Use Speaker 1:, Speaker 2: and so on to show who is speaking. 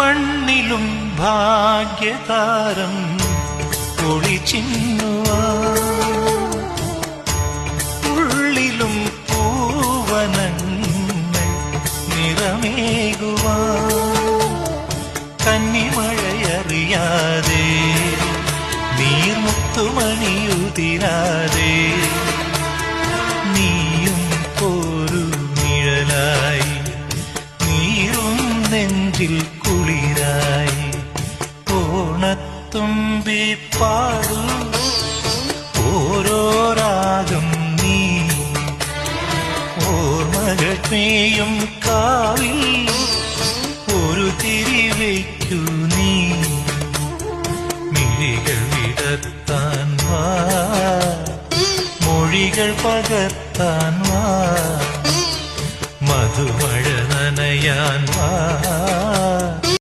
Speaker 1: മണ്ണിലും ഭാഗ്യതാരം ഒളിച്ചിന്നുവാ. ഉള്ളിലും പൂവനങ്ങൾ നിറമേകുവാ. കന്നിമഴയറിയാതെ നീർമുത്തുമണിയുതിരാതെ നെഞ്ചിൽ കുളിരായി ഓണത്തുമ്പി പാടൂ. ഓരോ രാഗം നീ ഓർമ്മകൾ നീയും കാവിൽ ഒരു തിരിവയ്ക്കു നീ. മിഴികൾ വിടത്താൻ വാ മൊഴികൾ പകർത്താൻ വാ. മധുമഴ നനയാൻ വാ.